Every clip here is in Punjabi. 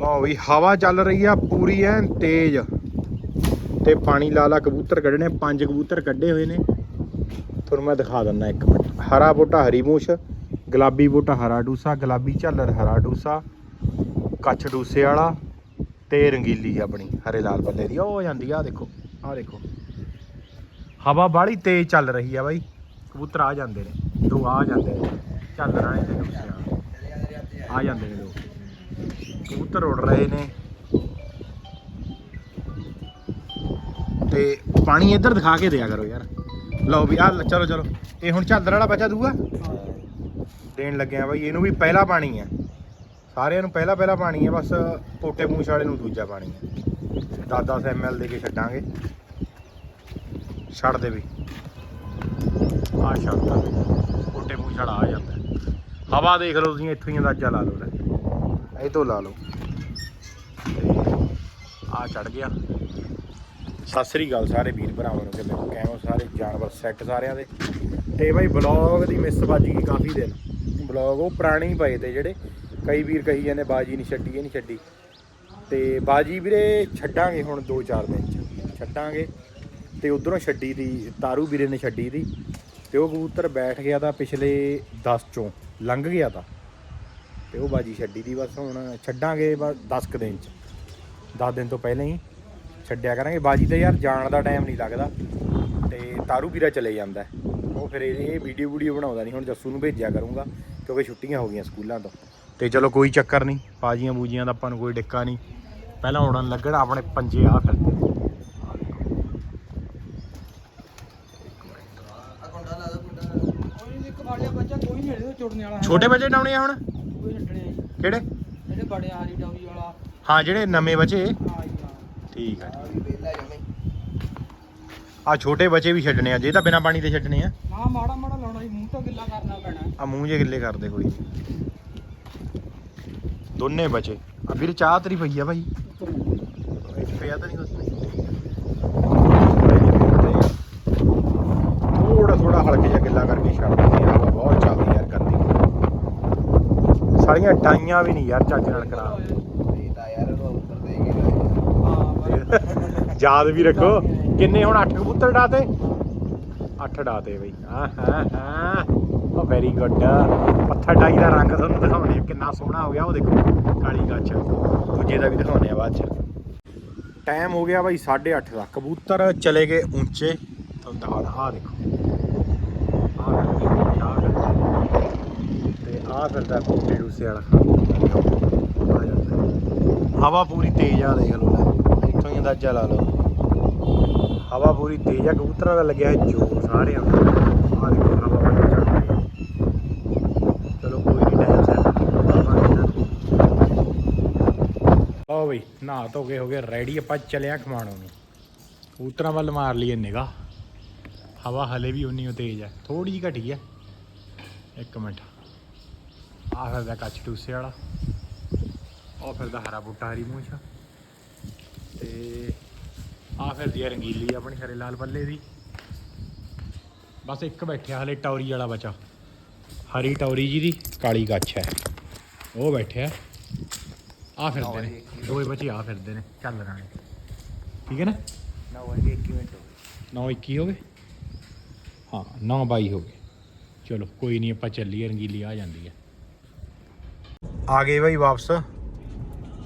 ਲਓ ਵੀ ਹਵਾ ਚੱਲ ਰਹੀ ਆ, ਪੂਰੀ ਐਨ ਤੇਜ਼। ਤੇ ਪਾਣੀ ਲਾਲਾ ਕਬੂਤਰ ਕੱਢਣੇ ਪੰਜ ਕਬੂਤਰ ਕੱਢੇ ਹੋਏ ਨੇ। ਤੁਹਾਨੂੰ ਮੈਂ ਦਿਖਾ ਦਿੰਦਾ ਇੱਕ ਮਿੰਟ। ਹਰਾ ਬੋਟਾ, ਹਰੀ ਮੂਛ, ਗੁਲਾਬੀ ਬੋਟਾ, ਹਰਾ ਡੂਸਾ, ਗੁਲਾਬੀ ਝੱਲਰ, ਹਰਾ ਡੂਸਾ, ਕੱਛ ਡੂਸੇ ਵਾਲਾ ਤੇ ਰੰਗੀਲੀ ਆਪਣੀ, ਹਰੇ ਲਾਲ ਬੱਲੇ ਦੀ। ਉਹ ਜਾਂਦੀ ਆ, ਆਹ ਦੇਖੋ ਆਹ ਦੇਖੋ। ਹਵਾ ਬਾਹਲੀ ਤੇਜ਼ ਚੱਲ ਰਹੀ ਆ ਬਾਈ। ਕਬੂਤਰ ਆ ਜਾਂਦੇ ਨੇ। ਦੋ ਆ ਜਾਂਦੇ ਨੇ। ਝਾਲਰਾਂ ਨੇ ਆ ਜਾਂਦੇ ਨੇ ਦੋ। ਕਬੂਤਰ ਉੱਡ ਰਹੇ ਨੇ। ਤੇ ਪਾਣੀ ਇੱਧਰ ਦਿਖਾ ਕੇ ਦਿਆ ਕਰੋ ਯਾਰ। ਲਓ ਵੀ ਆ ਚਲੋ ਚਲੋ। ਇਹ ਹੁਣ ਝਾਦਰ ਵਾਲਾ ਬਚਾ ਦੂਗਾ ਦੇਣ ਲੱਗਿਆ ਬਾਈ, ਇਹਨੂੰ ਵੀ ਪਹਿਲਾ ਪਾਣੀ ਹੈ ਸਾਰਿਆਂ ਨੂੰ ਪਹਿਲਾ ਪਹਿਲਾ ਪਾਣੀ ਹੈ ਬਸ ਪੋਟੇ ਪੂੰਛ ਵਾਲੇ ਨੂੰ ਦੂਜਾ ਪਾਣੀ ਹੈ 10-10 ਐਮਐਲ ਦੇ ਕੇ ਛੱਡਾਂਗੇ। ਛੱਡ ਦੇ ਵੀ। ਆ ਛੱਡਦਾ ਪੋਟੇ ਪੂੰਛ ਵਾਲਾ ਆ ਜਾਂਦਾ। ਹਵਾ ਦੇਖ ਲਓ ਤੁਸੀਂ, ਇੱਥੋਂ ਹੀ ਅੰਦਾਜ਼ਾ ਲਾ ਲਓ। ਇਹ ਤੋਂ ਲਾ ਲਓ। ਆ ਚੜ ਗਿਆ। ਸਤਿ ਸ੍ਰੀ ਅਕਾਲ ਸਾਰੇ ਵੀਰ ਭਰਾਵਾਂ ਨੂੰ, ਕਿਵੇਂ ਕਿਵੇਂ ਹੋ ਸਾਰੇ? ਜਾਨਵਰ ਸੈੱਟ ਸਾਰਿਆਂ ਦੇ। ਤੇ ਬਾਈ ਬਲੌਗ ਦੀ ਮਿਸ ਵੱਜ ਗਈ ਕਾਫੀ ਦਿਨ। ਬਲੌਗ ਉਹ ਪੁਰਾਣੇ ਪਏ ਤੇ ਜਿਹੜੇ ਕਈ ਵੀਰ ਕਹੀ ਜਾਂਦੇ ਬਾਜੀ ਨਹੀਂ ਛੱਡੀ, ਇਹ ਨਹੀਂ ਛੱਡੀ। ਤੇ ਬਾਜੀ ਵੀਰੇ ਛੱਡਾਂਗੇ ਹੁਣ 2-4 ਦਿਨ ਚ। ਛੱਡਾਂਗੇ। ਤੇ ਉਧਰੋਂ ਛੱਡੀ ਦੀ ਤਾਰੂ ਵੀਰੇ ਨੇ ਛੱਡੀ ਦੀ ਤੇ ਉਹ ਕਬੂਤਰ ਬੈਠ ਗਿਆ ਤਾਂ ਪਿਛਲੇ 10 ਚੋਂ, ਲੰਘ ਗਿਆ ਤਾਂ। ਤੇ ਉਹ ਬਾਜੀ ਛੱਡੀ ਦੀ ਬਸ ਹੁਣ ਛੱਡਾਂਗੇ ਬਸ 10 ਕੁ ਦਿਨ ਚ। 10 ਦਿਨ ਤੋਂ ਪਹਿਲਾਂ ਹੀ ਛੱਡਿਆ ਕਰਾਂਗੇ। ਬਾਜੀ ਤੇ ਯਾਰ ਜਾਣ ਦਾ ਟਾਈਮ ਨਹੀਂ ਲੱਗਦਾ ਤੇ ਤਾਰੂ ਵੀਰਾ ਚਲੇ ਜਾਂਦਾ। ਉਹ ਫਿਰ ਇਹ ਵੀਡੀਓ ਵੀਡੀਓ ਬਣਾਉਂਦਾ ਨਹੀਂ ਹੁਣ ਜੱਸੂ ਨੂੰ ਭੇਜਿਆ ਕਰੂੰਗਾ ਕਿਉਂਕਿ ਛੁੱਟੀਆਂ ਹੋ ਗਈਆਂ ਸਕੂਲਾਂ ਤੋਂ। ਤੇ ਚਲੋ ਕੋਈ ਚੱਕਰ ਨਹੀਂ ਬਾਜੀਆਂ ਬੂਜੀਆਂ ਦਾ ਆਪਾਂ ਨੂੰ ਕੋਈ ਡਿੱਕਾ ਨਹੀਂ। ਪਹਿਲਾਂ ਉੜਨ ਲੱਗਣ ਆਪਣੇ ਪੰਜੇ ਆ ਫਿਰਦੇ ਕੋਈ ਇੱਕ ਵਾਲਿਆ ਬੱਚਾ ਕੋਈ ਨਹੀਂ ਇਹਦੇ ਚੁੜਨੇ ਵਾਲਾ ਛੋਟੇ ਬੱਚੇ ਡਾਉਣੇ ਆ ਹੁਣ? ਕੋਈ ਛੱਡਣੇ ਆ ਜੀ। ਕਿਹੜੇ? ਜਿਹੜੇ ਬੜੇ ਆਰੀ ਡਾਵੀ ਵਾਲਾ। ਹਾਂ ਜਿਹੜੇ ਨਵੇਂ ਬੱਚੇ? ਆ ਜੀ ਆ ਠੀਕ ਹੈ ਆ ਵੀ ਵੇਲਾ ਜਮੇ ਆ ਛੋਟੇ ਬੱਚੇ ਵੀ ਛੱਡਣੇ ਆ ਜੇ ਤਾਂ ਬਿਨਾ ਪਾਣੀ ਤੇ ਛੱਡਣੇ ਆ। ਨਾ ਮਾੜਾ ਮਾੜਾ ਲਾਉਣਾ ਜੀ ਮੂੰਹ ਤੋਂ ਗਿੱਲਾ ਕਰਨਾ ਪੈਣਾ। ਆ ਮੂੰਹ ਜੇ ਗਿੱਲੇ ਕਰਦੇ ਕੋਈ ਨੀ। ਦੋਨੇ ਬੱਚੇ। ਆ ਵੀਰ ਚਾਹ ਤੇਰੀ ਪਈ ਆ ਭਾਈ। ਪਿਆ ਤਾਂ ਨਹੀਂ ਕੁਛ ਥੋੜਾ ਥੋੜਾ ਹਲਕੇ ਜਿਹਾ ਗਿੱਲਾ ਕਰਕੇ ਛੱਡ ਦਿੰਦੇ ਆ ਹਵਾ ਬਹੁਤ ਚੱਲਦੀ ਯਾਰ ਕਰਦੀ ਸਾਰੀਆਂ ਡਾਈਆਂ ਵੀ ਨਹੀਂ ਯਾਰ ਚੱਜ ਨਾਲ ਕਰਾ ਇਹ ਤਾਂ ਯਾਰ ਉਹ ਉੱਪਰ ਦੇ ਕੇ ਹਾਂ ਯਾਦ ਵੀ ਰੱਖੋ ਕਿੰਨੇ ਹੁਣ 8 ਕਬੂਤਰ ਡਾਤੇ 8 ਡਾਤੇ ਬਈ। ਹਾਂ ਹਾਂ ਹਾਂ। ਉਹ ਵੈਰੀ ਗੁੱਡ ਪੱਥਰ ਡਾਈ ਦਾ ਰੰਗ ਤੁਹਾਨੂੰ ਦਿਖਾਉਣੇ ਆ ਕਿੰਨਾ ਸੋਹਣਾ ਹੋ ਗਿਆ ਉਹ ਦੇਖੋ ਕਾਲੀ ਗੱਛ ਦੂਜੇ ਦਾ ਵੀ ਦਿਖਾਉਣੇ ਆ ਬਾਅਦ ਚ। ਟਾਈਮ ਹੋ ਗਿਆ ਬਾਈ 8:30 ਦਾ। ਕਬੂਤਰ ਚਲੇ ਗਏ ਉੱਚੇ। ਤੁਹਾਨੂੰ ਦਿਖਾਦਾ ਆਹ ਦੇਖੋ ਆਹ ਫਿਰਦੇ, ਆਹ ਫਿਰਦੇ। ਆਹ ਫਿਰਦਾ ਕੋਟੇ ਡੂਸੇ ਵਾਲਾ ਆ ਜਾਂਦਾ ਹਵਾ ਪੂਰੀ ਤੇਜ਼ ਆ ਦੇਖ ਲਓ ਲੈ ਇੱਥੋਂ ਹੀ ਅੰਦਾਜ਼ਾ ਲਾ ਲਓ। ਹਵਾ ਪੂਰੀ ਤੇਜ਼ ਆ, ਕਬੂਤਰਾਂ ਦਾ ਲੱਗਿਆ ਹੈ ਜੋਰ ਸਾਰਿਆਂ ਨੂੰ ਆ ਦੇਖੋ, ਹਵਾ ਬੜੀ ਚੱਲ ਚਲੋ ਕੋਈ ਨਹੀਂ ਟਾਈਮ ਸੈੱਟ ਆਓ ਬਈ, ਨਹਾ ਧੋ ਕੇ ਹੋ ਗਏ ਰੈਡੀ ਆਪਾਂ ਚੱਲਿਆ ਖਮਾਣੋਂ ਨੂੰ। ਕਬੂਤਰਾਂ ਵੱਲ ਮਾਰ ਲਈਏ ਨਿਗਾ ਹਵਾ ਹਲੇ ਵੀ ਉਨੀ ਓ ਤੇਜ਼ ਹੈ ਥੋੜੀ ਜਿਹੀ ਘਟੀ ਹੈ ਇੱਕ ਮਿੰਟ। ਆ ਫਿਰਦਾ ਕੱਚ ਟੂਸੇ ਵਾਲਾ। ਉਹ ਫਿਰਦਾ ਹਰਾ ਬੂਟਾ ਹਰੀ ਮੂੰਛ ਤੇ ਆ ਫਿਰਦੀ ਆ ਰੰਗੀਲੀ ਆਪਣੀ ਹਰੇ ਲਾਲ ਪੱਲੇ ਦੀ। ਬਸ ਇੱਕ ਬੈਠਿਆ ਹਲੇ ਟੌਰੀ ਵਾਲਾ ਬਚਾ। ਹਰੀ ਟੌਰੀ ਜੀ ਦੀ ਕਾਲੀ ਗੱਛ ਹੈ। ਉਹ ਬੈਠਿਆ। ਆ ਫਿਰਦੇ ਨੇ। ਦੋਏ ਬੱਚੇ ਆ ਫਿਰਦੇ ਨੇ। ਚੱਲ ਰਾਣੇ ਠੀਕ ਹੈ ਨਾ? ਨਾ ਉਹ ਇੱਕ ਮਿੰਟ 9 21 ਹੋ ਗਏ? ਹਾਂ 9 22 ਹੋ ਗਏ। ਚਲੋ ਕੋਈ ਨਹੀਂ ਆਪਾਂ ਚੱਲੀਏ। ਰੰਗੀਲੀ ਆ ਜਾਂਦੀ ਹੈ। ਆ ਗਏ ਬਾਈ ਵਾਪਸ।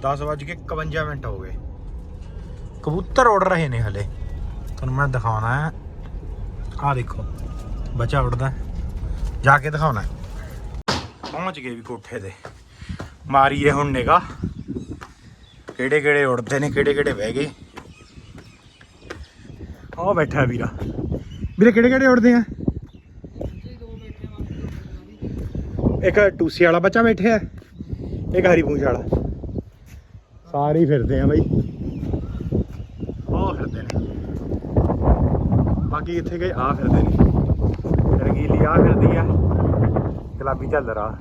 10 ਵੱਜ ਕੇ 51 ਮਿੰਟ ਹੋ ਗਏ। ਕਬੂਤਰ ਉੱਡ ਰਹੇ ਨੇ ਹਲੇ। ਤੁਹਾਨੂੰ ਮੈਂ ਦਿਖਾਉਣਾ ਹੈ। ਆ ਦੇਖੋ, ਬੱਚਾ ਉੜਦਾ ਜਾ ਕੇ ਦਿਖਾਉਣਾ ਪਹੁੰਚ ਗਏ ਵੀ ਕੋਠੇ ਤੇ। ਮਾਰੀਏ ਹੁਣ ਨਿਗਾ ਕਿਹੜੇ ਕਿਹੜੇ ਉੜਦੇ ਨੇ, ਕਿਹੜੇ ਕਿਹੜੇ ਬਹਿ ਗਏ। ਉਹ ਬੈਠਾ ਵੀਰਾ। ਵੀਰੇ, ਕਿਹੜੇ ਕਿਹੜੇ ਉੜਦੇ ਆ? ਇੱਕ ਟੂਸੀ ਵਾਲਾ ਬੱਚਾ ਬੈਠਿਆ ਇੱਕ ਹਰੀ ਪੂੰਛ ਵਾਲਾ। ਸਾਰੇ ਹੀ ਫਿਰਦੇ ਆ ਬਾਈ। ਉਹ ਫਿਰਦੇ ਨੇ। ਬਾਕੀ ਇੱਥੇ ਗਏ ਆ ਫਿਰਦੇ ਨੇ। ਰੰਗੀਲੀ ਆ ਫਿਰਦੀ ਆ। ਗੁਲਾਬੀ ਝੱਲਰ ਆ।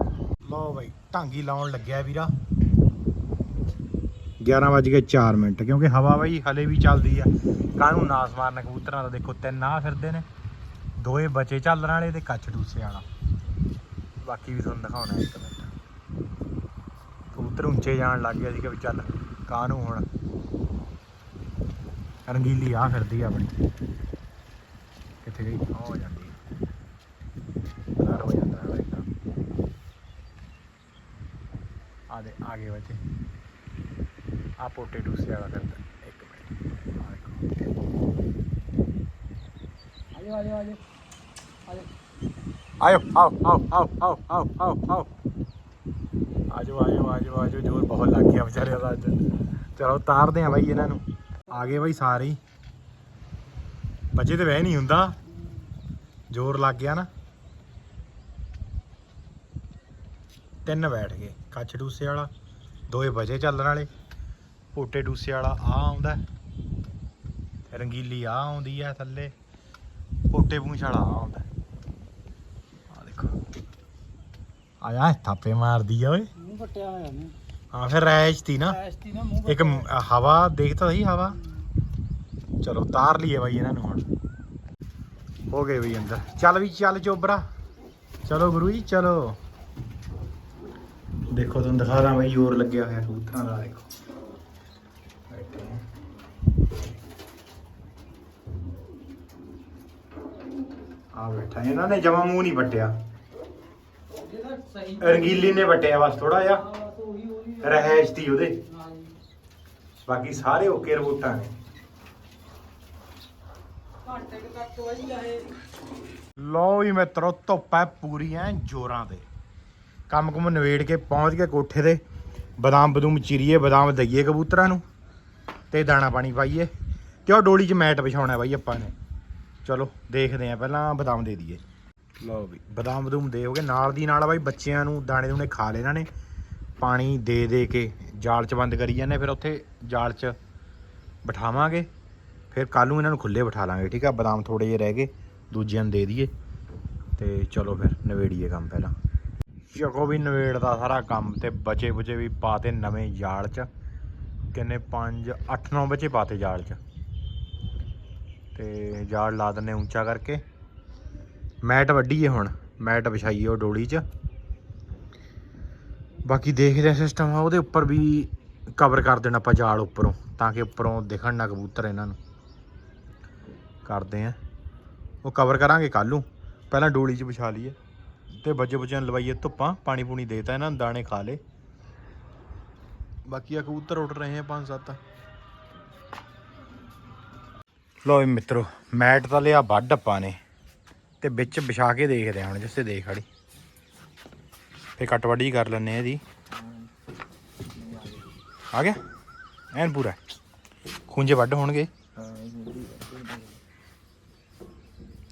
ਲਓ ਬਾਈ ਢਾਂਗੀ ਲਾਉਣ ਲੱਗਿਆ ਵੀਰਾ। 11 ਵੱਜ ਕੇ 4 ਮਿੰਟ ਕਿਉਂਕਿ ਹਵਾ ਬਾਈ ਹਲੇ ਵੀ ਚੱਲਦੀ ਆ। ਕਾਹਨੂੰ ਨਾਸ ਮਾਰਨ ਕਬੂਤਰਾਂ ਦਾ ਦੇਖੋ ਤਿੰਨ ਆ ਫਿਰਦੇ ਨੇ। ਦੋਏ ਬਚੇ ਝੱਲਣ ਵਾਲੇ ਤੇ ਕੱਚ ਡੂਸੇ ਵਾਲਾ। ਬਾਕੀ ਵੀ ਤੁਹਾਨੂੰ ਦਿਖਾਉਣਾ ਇੱਕ ਮਿੰਟ। ਕਬੂਤਰ ਉੱਚੇ ਜਾਣ ਲੱਗ ਗਿਆ ਸੀ ਕਿ ਵੀ ਚੱਲ ਕਾਹਨੂੰ ਹੁਣ। ਰੰਗੀਲੀ ਆ ਫਿਰਦੀ ਆ ਆਪਣੀ। ਕਿੱਥੇ ਗਈ? ਹੋ ਜਾਂਦੀ ਹੈ ਹੋ ਜਾਂਦਾ ਹੈ ਇੱਕਦਮ ਆ ਦੇ ਆਗੇ ਬੱਚੇ। ਆ ਪੋਟੇ ਡੂਸੇ ਵਾਲਾ ਫਿਰਦਾ ਇੱਕ ਮਿੰਟ। ਆ ਦੇਖੋ। ਆਜੋ ਆਜੋ ਆਜੋ। ਆਜੋ। ਆਓ ਆਓ ਆਓ ਆਓ ਆਓ ਆਓ ਆਓ। ਆਜੋ ਆਜੋ ਆਜੋ ਆਜੋ, ਜੋਰ ਬਹੁਤ ਲੱਗ ਗਿਆ ਵਿਚਾਰਿਆਂ ਦਾ ਅੱਜ। ਚਲੋ ਉਤਾਰਦੇ ਆ ਬਾਈ ਇਹਨਾਂ ਨੂੰ। ਆ ਗਏ ਬਾਈ ਸਾਰੇ ਹੀ। ਤੇ ਵਹਿ ਨਹੀਂ ਹੁੰਦਾ। ਜ਼ੋਰ ਲੱਗ ਗਿਆ ਨਾ। ਤਿੰਨ ਬੈਠ ਗਏ, ਕੱਚ ਡੂਸੇ ਵਾਲਾ, ਦੋਏ ਵਜੇ ਚੱਲਣ ਵਾਲੇ। ਪੋਟੇ ਡੂਸੇ ਵਾਲਾ ਆ ਆਉਂਦਾ। ਰੰਗੀਲੀ ਆ ਆਉਂਦੀ ਆ ਥੱਲੇ। ਪੋਟੇ ਪੂੰਛ ਵਾਲਾ ਆ ਆਉਂਦਾ। ਆ ਦੇਖੋ। ਆਇਆ, ਥਾਪੇ ਮਾਰਦੀ ਆ ਓਏ। ਮੂੰਹ ਫਟਿਆ ਹੋਇਆ ਨੇ ਹਾਂ ਫਿਰ ਰੈਸ਼ ਤੀ ਨਾ। ਐਸਟੀ ਨਾ ਮੂੰਹ ਇੱਕ ਮ- ਹਵਾ ਦੇਖਤਾ ਸਹੀ ਹਵਾ। ਚਲੋ ਉਤਾਰ ਲਈਏ ਬਾਈ ਇਹਨਾਂ ਨੂੰ ਹੁਣ। ਹੋ ਗਏ ਬਈ ਅੰਦਰ। ਚੱਲ ਵੀ ਚੱਲ ਚੋਬਰਾ। ਚਲੋ ਗੁਰੂ ਜੀ ਚਲੋ। ਦੇਖੋ ਤੁਹਾਨੂੰ ਦਿਖਾ ਦਾਂ ਬਈ ਜ਼ੋਰ ਲੱਗਿਆ ਹੋਇਆ ਕਬੂਤਰਾਂ ਦਾ ਦੇਖੋ। ਬੈਠੇ। ਆ ਬੈਠਾ ਇਹਨਾਂ ਨੇ ਜਮਾ ਮੂੰਹ ਨਹੀਂ ਵੱਟਿਆ ਜਿਹੜਾ ਸਹੀ ਰੰਗੀਲੀ ਨੇ ਵੱਟਿਆ ਬਸ ਥੋੜਾ ਜਿਹਾ। ਬਸ ਉਹੀ ਉਹੀ ਰਹਿਸ਼ ਤੀ ਉਹਦੇ। ਹਾਂ ਜੀ ਬਾਕੀ ਸਾਰੇ ਓਕੇ ਰਿਪੋਰਟਾਂ ਨੇ। ਘੰਟੇ ਕੁ ਤੱਕ ਵਹੀ ਆਏ ਲੋ ਵੀ ਮਿੱਤਰੋ, ਧੁੱਪ ਹੈ ਪੂਰੀ ਐ ਜੋਰਾਂ ਤੇ। ਕੰਮ ਕੁਮ ਨਵੇੜ ਕੇ ਪਹੁੰਚ ਕੇ ਕੋਠੇ ਤੇ। ਬਦਾਮ ਬਦੂਮ ਚੀਰੀਏ, ਬਦਾਮ ਦਈਏ ਕਬੂਤਰਾਂ ਨੂੰ ਤੇ ਦਾਣਾ ਪਾਣੀ ਪਾਈਏ। ਤੇ ਉਹ ਡੋਲੀ 'ਚ ਮੈਟ ਵਿਛਾਉਣਾ ਬਾਈ ਆਪਾਂ ਨੇ। ਚਲੋ, ਦੇਖਦੇ ਆ, ਪਹਿਲਾਂ ਬਦਾਮ ਦੇ ਦਈਏ। ਲਓ ਵੀ। ਬਦਾਮ ਬਦੂਮ ਦੇ ਹੋਗੇ, ਨਾਲ ਦੀ ਨਾਲ ਬਾਈ ਬੱਚਿਆਂ ਨੂੰ ਦਾਣੇ ਦੂਣੇ ਖਾ ਲੈ ਇਹਨਾਂ ਨੇ। ਪਾਣੀ ਦੇ ਦੇ ਕੇ ਜਾਲ 'ਚ ਬੰਦ ਕਰੀ ਜਾਂਦੇ, ਫਿਰ ਉੱਥੇ ਜਾਲ 'ਚ ਬਿਠਾਵਾਂਗੇ। ਫਿਰ ਕੱਲ ਨੂੰ ਇਹਨਾਂ ਨੂੰ ਖੁੱਲੇ ਬਿਠਾ ਲਾਂਗੇ, ਠੀਕ ਆ? ਬਦਾਮ ਥੋੜੇ ਜਿਹੇ ਰਹਿ ਗਏ, ਦੂਜਿਆਂ ਨੂੰ ਦੇ ਦਈਏ। ਤੇ ਚਲੋ ਫਿਰ ਨਵੇੜੀਏ ਕੰਮ ਪਹਿਲਾਂ। ਚਕੋ ਵੀ ਨਵੇੜਦਾ ਸਾਰਾ ਕੰਮ ਤੇ ਬਚੇ ਬੁਚੇ ਵੀ ਪਾਤੇ ਨਵੇਂ ਜਾਲ 'ਚ। ਕਿੰਨੇ? 5 8 9 ਬੱਚੇ ਪਾਤੇ ਜਾਲ 'ਚ। ਤੇ ਜਾਲ ਲਾ ਦਿੰਨੇ ਉੱਚਾ ਕਰਕੇ। ਮੈਟ ਵੱਢੀਏ ਹੁਣ, ਮੈਟ ਵਿਛਾਈਏ ਉਹ ਡੋਲੀ 'ਚ। ਬਾਕੀ ਦੇਖਦੇ ਆ ਸਿਸਟਮ ਆ ਉਹਦੇ ਉੱਪਰ ਵੀ ਕਵਰ ਕਰ ਦੇਣਾ ਆਪਾਂ ਜਾਲ ਉੱਪਰੋਂ, ਤਾਂ ਕਿ ਉੱਪਰੋਂ ਦਿਖਣ ਨਾ ਕਬੂਤਰ ਇਹਨਾਂ ਨੂੰ। ਕਰਦੇ ਆ। ਉਹ ਕਵਰ ਕਰਾਂਗੇ ਕੱਲ ਨੂੰ, ਪਹਿਲਾਂ ਡੋਲੀ 'ਚ ਵਿਛਾ ਲਈਏ। ਤੇ ਬੱਚੇ ਬੱਚਿਆਂ ਨੂੰ ਲਵਾਈਏ ਧੁੱਪਾਂ, ਪਾਣੀ ਪੂਣੀ ਦੇਤਾ ਇਹਨਾਂ ਨੂੰ, ਦਾਣੇ ਖਾ ਲੇ ਬਾਕੀ ਆ ਕਬੂਤਰ ਉੱਡ ਰਹੇ ਆ ਪੰਜ ਸੱਤ। ਲੋ ਮਿੱਤਰੋ, ਮੈਟ ਤਾਂ ਲਿਆ ਵੱਢ ਆਪਾਂ ਨੇ। ਤੇ ਵਿੱਚ ਵਿਛਾ ਕੇ ਦੇਖਦੇ ਆ ਹੁਣ ਜਿਸੇ ਦੇਖ ਖੜੀ। ਫੇ ਕੱਟ ਕਰ ਲੈਣੇ ਆ ਇਹਦੀ। ਆ ਗਿਆ? ਐਨ ਪੂਰਾ ਖੁੰਝੇ ਵੱਢ ਹੋਣਗੇ। ਹਾਂ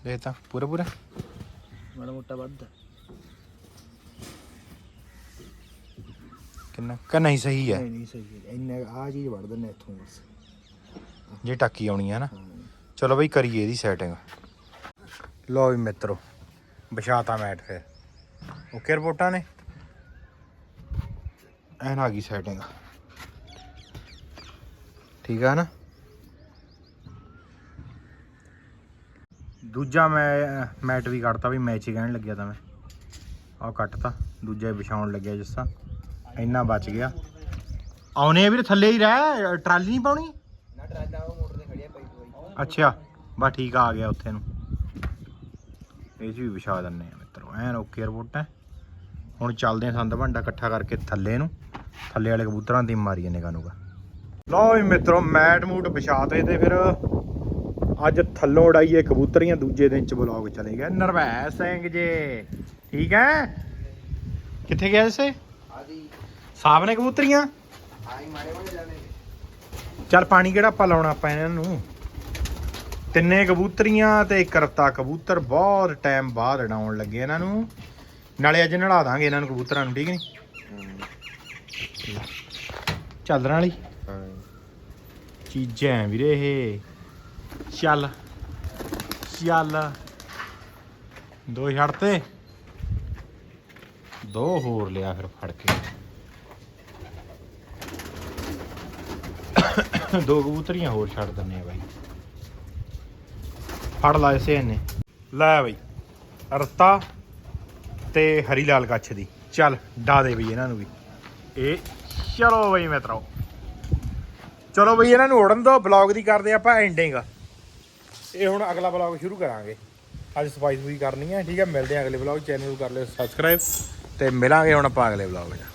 ਦੇਖ ਤਾਂ ਪੂਰਾ ਪੂਰਾ ਮਾੜਾ ਮੋਟਾ ਵੱਧ ਕਿੰਨਾ? ਕਿ ਨਹੀਂ ਸਹੀ ਹੈ। ਨਹੀਂ ਨਹੀਂ ਸਹੀ ਹੈ। ਇੰਨੇ ਆ ਚੀਜ਼ ਵੱਢ ਦਿੰਨੇ ਇੱਥੋਂ ਬਸ। ਜੇ ਟਾਕੀ ਆਉਣੀ ਹੈ ਨਾ। ਚਲੋ ਬਈ ਕਰੀਏ ਇਹਦੀ ਸੈਟਿੰਗ ਲੋ ਵੀ ਮਿੱਤਰੋ ਵਿਛਾਤਾ ਮੈਟ ਫਿਰ। ਓਕੇ ਰਿਪੋਰਟਾਂ ਨੇ? ਐਨ ਆ ਗਈ ਸੈਟਿੰਗ ਠੀਕ ਆ ਨਾ? ਦੂਜਾ ਮੈਂ ਮੈਟ ਵੀ ਕੱਢਤਾ ਵੀ ਮੈਚ ਹੀ ਕਹਿਣ ਲੱਗਿਆ ਤਾਂ ਮੈਂ। ਆਹ ਕੱਟਤਾ ਦੂਜਾ ਹੀ ਵਿਛਾਉਣ ਲੱਗਿਆ ਜਿਸਾ ਇੰਨਾ ਬਚ ਗਿਆ। ਆਉਨੇ ਆ ਵੀਰ ਥੱਲੇ ਹੀ ਰਹਿ ਟਰਾਲੀ ਨਹੀਂ ਪਾਉਣੀ? ਨਾ ਟਰਾਲਾ ਉਹ ਮੋਟਰ ਤੇ ਖੜਿਆ ਪਈ ਪਈ ਅੱਛਾ ਬਸ ਠੀਕ ਆ ਗਿਆ ਉੱਥੇ ਨੂੰ। ਇਹ 'ਚ ਵੀ ਵਿਛਾ ਦਿੰਨੇ ਆ ਮਿੱਤਰੋ ਐਨ ਓਕੇ ਰਿਪੋਰਟ ਹੈ। ਹੁਣ ਚੱਲਦੇ ਆ ਸੰਦ ਭਾਂਡਾ ਇਕੱਠਾ ਕਰਕੇ ਥੱਲੇ ਨੂੰ ਥੱਲੇ ਵਾਲੇ ਕਬੂਤਰਾਂ ਦੀ ਮਾਰੀ ਜਾਂਦੇ ਕਾਨੂੰਗਾ ਲਓ ਵੀ ਮਿੱਤਰੋ ਮੈਟ ਮੂਟ ਵਿਛਾਤੇ ਤੇ ਫਿਰ ਅੱਜ ਥੱਲੋਂ ਉਡਾਈਏ ਕਬੂਤਰੀਆਂ ਦੂਜੇ ਦਿਨ ਚ ਬਲੌਗ ਚਲੇ ਗਿਆ। ਨਰਵੈਸ ਸਿੰਘ ਜੇ ਠੀਕ ਹੈ? ਕਿੱਥੇ ਗਿਆ ਆਦੀ ਸਾਹਬ ਨੇ ਕਬੂਤਰੀਆਂ? ਚੱਲ ਪਾਣੀ ਕਿਹੜਾ ਆਪਾਂ ਲਾਉਣਾ ਆਪਾਂ ਇਹਨਾਂ ਨੂੰ? ਤਿੰਨੇ ਕਬੂਤਰੀਆਂ ਤੇ ਇੱਕ ਰਤਾ ਕਬੂਤਰ ਬਹੁਤ ਟਾਈਮ ਬਾਅਦ ਉਡਾਉਣ ਲੱਗੇ ਇਹਨਾਂ ਨੂੰ। ਨਾਲੇ ਅੱਜ ਨਲਾ ਦਾਂਗੇ ਇਹਨਾਂ ਨੂੰ ਕਬੂਤਰਾਂ ਨੂੰ, ਠੀਕ ਨਹੀਂ? ਚੱਲਣ ਵਾਲੀ ਹਾਂ ਚੀਜ਼ਾਂ ਵੀਰੇ ਇਹ। ਚੱਲ ਚੱਲ। ਦੋ ਛੱਡ ਤੇ ਦੋ ਹੋਰ ਲਿਆ ਫਿਰ ਫੜ ਕੇ। ਦੋ ਕਬੂਤਰੀਆਂ ਹੋਰ ਛੱਡ ਦਿੰਨੇ ਆ ਬਾਈ। ਫੜ ਲਾਏ ਇਸੇ ਇਹਨੇ ਲੈ ਬਈ ਰਤਾ ਤੇ ਹਰੀ ਲਾਲ ਕੱਛ ਦੀ। ਚੱਲ, ਡਾ ਦੇ ਬਈ ਇਹਨਾਂ ਨੂੰ ਵੀ। ਇਹ, ਚਲੋ ਬਈ ਮਿੱਤਰੋ। ਚਲੋ ਬਈ ਇਹਨਾਂ ਨੂੰ ਉੜਨ ਦੋ ਬਲੌਗ ਦੀ ਕਰਦੇ ਆਪਾਂ ਐਂਡਿੰਗ ਇਹ ਹੁਣ ਅਗਲਾ ਬਲੌਗ ਸ਼ੁਰੂ ਕਰਾਂਗੇ। ਅੱਜ ਸਫ਼ਾਈ ਸੁਫਾਈ ਕਰਨੀ ਹੈ ਠੀਕ ਹੈ ਮਿਲਦੇ ਹਾਂ ਅਗਲੇ ਬਲੌਗ ਚੈਨਲ ਨੂੰ ਕਰ ਲਿਓ ਸਬਸਕ੍ਰਾਈਬ ਤੇ ਮਿਲਾਂਗੇ ਹੁਣ ਆਪਾਂ ਅਗਲੇ ਬਲੌਗ 'ਚ।